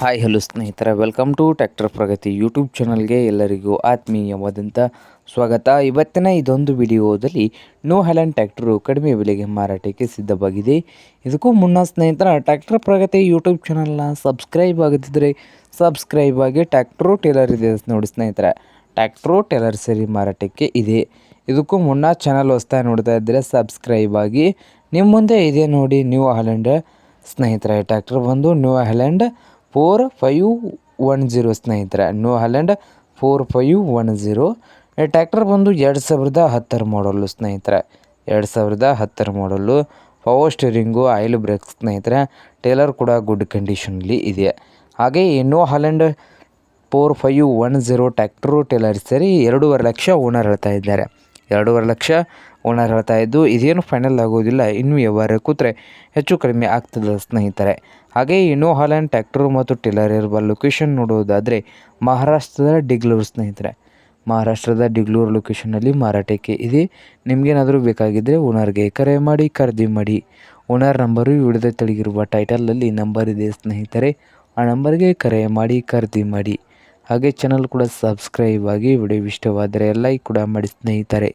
Hi hello ಸ್ನೇಹಿತರೆ welcome to tractor Pragati YouTube ಚಾನಲ್ಗೆ ಎಲ್ಲರಿಗೂ ಆತ್ಮೀಯವಾದಂಥ ಸ್ವಾಗತ. ಇವತ್ತಿನ ಇದೊಂದು ವಿಡಿಯೋದಲ್ಲಿ ನೋ ಹ್ಯಾಲೆಂಡ್ ಟ್ಯಾಕ್ಟ್ರು ಕಡಿಮೆ ಬೆಲೆಗೆ ಮಾರಾಟಕ್ಕೆ ಸಿದ್ಧವಾಗಿದೆ. ಇದಕ್ಕೂ ಮುನ್ನ ಸ್ನೇಹಿತರ ಟ್ಯಾಕ್ಟರ್ ಪ್ರಗತಿ ಯೂಟ್ಯೂಬ್ ಚಾನಲ್ನ ಸಬ್ಸ್ಕ್ರೈಬ್ ಆಗದಿದ್ದರೆ ಸಬ್ಸ್ಕ್ರೈಬ್ ಆಗಿ ಟ್ಯಾಕ್ಟ್ರು ಟೇಲರ್ ಇದೆ ನೋಡಿ ಸ್ನೇಹಿತರೆ. ಟ್ಯಾಕ್ಟ್ರು ಟೇಲರ್ ಸರಿ ಮಾರಾಟಕ್ಕೆ ಇದೆ. ಇದಕ್ಕೂ ಮುನ್ನ ಚಾನಲ್ ಹೊಸ್ತಾ ನೋಡ್ತಾ ಇದ್ದರೆ ಸಬ್ಸ್ಕ್ರೈಬ್ ಆಗಿ. ನಿಮ್ಮ ಮುಂದೆ ಇದೆ ನೋಡಿ ನ್ಯೂ ಹ್ಯಾಲೆಂಡ್ ಸ್ನೇಹಿತರೆ ಟ್ಯಾಕ್ಟರ್ ಬಂದು New Holland four five one zero ಸ್ನೇಹಿತರೆ New Holland four five one zero. Tractor ಬಂದು ಎರಡು ಸಾವಿರದ ಹತ್ತರ ಮಾಡಲು ಸ್ನೇಹಿತರೆ. ಎರಡು ಸಾವಿರದ ಹತ್ತರ ಮಾಡಲು ಪವರ್ ಸ್ಟೀರಿಂಗು ಆಯಿಲ್ ಬ್ರೇಕ್ ಸ್ನೇಹಿತರೆ. ಟೇಲರ್ ಕೂಡ ಗುಡ್ ಕಂಡೀಷನಲ್ಲಿ ಇದೆ. ಹಾಗೆ New Holland four five one zero tractor trailer ಸೇರಿ ಎರಡೂವರೆ ಲಕ್ಷ ಓನರ್ ಹೇಳ್ತಾ ಇದ್ದಾರೆ. ಎರಡೂವರೆ ಲಕ್ಷ ಓನರ್ ಹೇಳ್ತಾ ಇದ್ದು, ಇದೇನು ಫೈನಲ್ ಆಗೋದಿಲ್ಲ, ಇನ್ನೂ ವ್ಯವಹಾರ ಕೂತ್ರೆ ಹೆಚ್ಚು ಕಡಿಮೆ ಆಗ್ತದೆ ಸ್ನೇಹಿತರೆ. ಹಾಗೆ ಇನ್ನೋ ಹಾಲೆಂಡ್ ಟ್ಯಾಕ್ಟರ್ ಮತ್ತು ಟಿಲ್ಲರ್ ಇರುವ ಲೊಕೇಶನ್ ನೋಡುವುದಾದರೆ ಮಹಾರಾಷ್ಟ್ರದ ಡಿಗ್ಲೂರು ಸ್ನೇಹಿತರೆ. ಮಹಾರಾಷ್ಟ್ರದ ಡಿಗ್ಲೂರು ಲೊಕೇಶನಲ್ಲಿ ಮಾರಾಟಕ್ಕೆ ಇದೆ. ನಿಮಗೇನಾದರೂ ಬೇಕಾಗಿದ್ದರೆ ಓನರ್ಗೆ ಕರೆ ಮಾಡಿ, ಖರೀದಿ ಮಾಡಿ. ಓನರ್ ನಂಬರು ವಿಡಿಯೋದ ತೆಳಗಿರುವ ಟೈಟಲಲ್ಲಿ ನಂಬರ್ ಇದೆ ಸ್ನೇಹಿತರೆ. ಆ ನಂಬರ್ಗೆ ಕರೆ ಮಾಡಿ, ಖರೀದಿ ಮಾಡಿ. ಹಾಗೆ ಚಾನಲ್ ಕೂಡ ಸಬ್ಸ್ಕ್ರೈಬ್ ಆಗಿ, ವಿಡಿಯೋ ಇಷ್ಟವಾದರೆ ಲೈಕ್ ಕೂಡ ಮಾಡಿ ಸ್ನೇಹಿತರೆ.